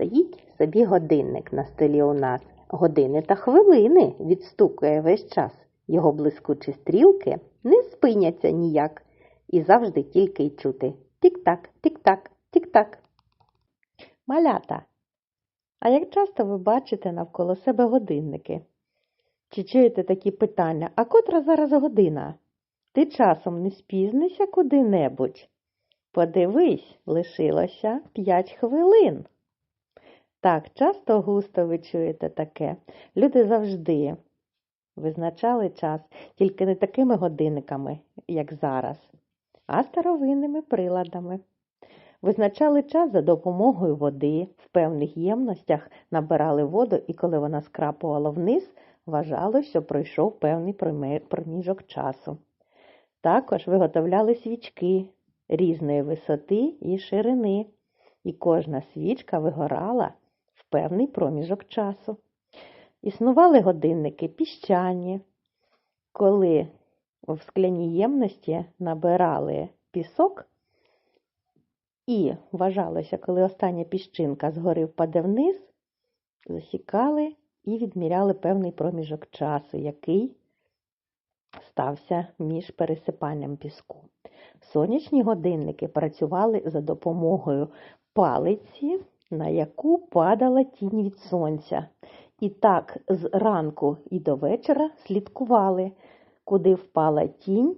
Стоїть собі годинник на столі у нас. Години та хвилини відстукує весь час. Його блискучі стрілки не спиняться ніяк. І завжди тільки й чути. Тік-так, тік-так, тік-так. Малята. А як часто ви бачите навколо себе годинники? Чи чуєте такі питання? А котра зараз година? Ти часом не спізнися куди-небудь? Подивись, лишилося п'ять хвилин. Так, часто густо ви чуєте таке. Люди завжди визначали час, тільки не такими годинниками, як зараз, а старовинними приладами. Визначали час за допомогою води, в певних ємностях набирали воду, і коли вона скрапувала вниз, вважало, що пройшов певний проміжок часу. Також виготовляли свічки різної висоти і ширини, і кожна свічка вигорала певний проміжок часу. Існували годинники піщані, коли в скляній ємності набирали пісок, і вважалося, коли остання піщинка згори впаде вниз, засікали і відміряли певний проміжок часу, який стався між пересипанням піску. Сонячні годинники працювали за допомогою палиці, на яку падала тінь від сонця. І так з ранку і до вечора слідкували, куди впала тінь,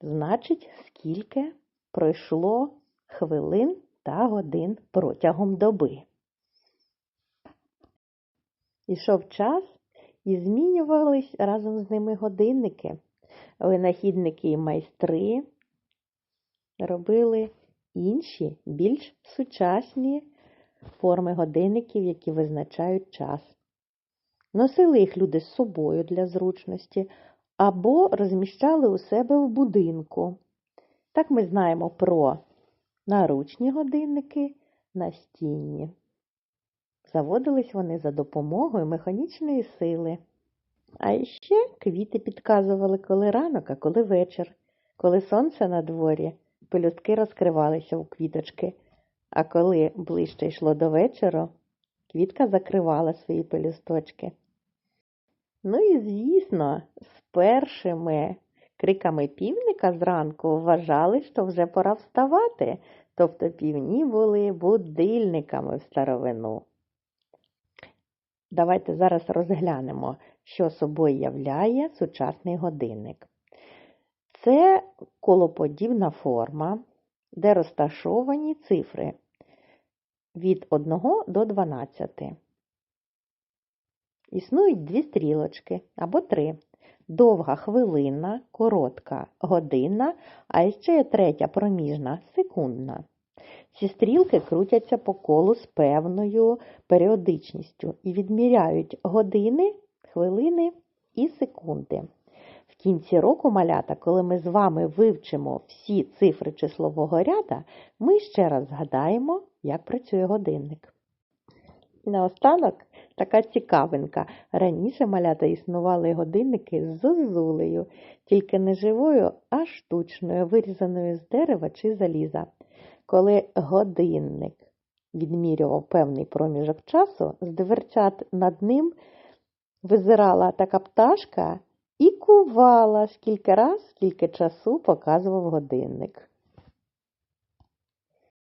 значить, скільки пройшло хвилин та годин протягом доби. Ішов час і змінювались разом з ними годинники. Винахідники і майстри робили інші, більш сучасні форми годинників, які визначають час. Носили їх люди з собою для зручності або розміщали у себе в будинку. Так ми знаємо про наручні годинники настінні. Заводились вони за допомогою механічної сили. А ще квіти підказували, коли ранок, а коли вечір, коли сонце на дворі, пелюстки розкривалися у квіточки, а коли ближче йшло до вечора, квітка закривала свої пелюсточки. Ну і, звісно, з першими криками півника зранку вважали, що вже пора вставати, тобто півні були будильниками в старовину. Давайте зараз розглянемо, що собою являє сучасний годинник. Це колоподібна форма, де розташовані цифри від 1 до 12. Існують дві стрілочки або три. Довга хвилина, коротка годинна, а ще є третя проміжна секундна. Ці стрілки крутяться по колу з певною періодичністю і відміряють години, хвилини і секунди. Кінці року малята, коли ми з вами вивчимо всі цифри числового ряда, ми ще раз згадаємо, як працює годинник. І наостанок така цікавинка. Раніше малята існували годинники з зозулею, тільки не живою, а штучною, вирізаною з дерева чи заліза. Коли годинник відмірював певний проміжок часу, з дверцят над ним визирала така пташка і кувала, скільки раз, скільки часу показував годинник.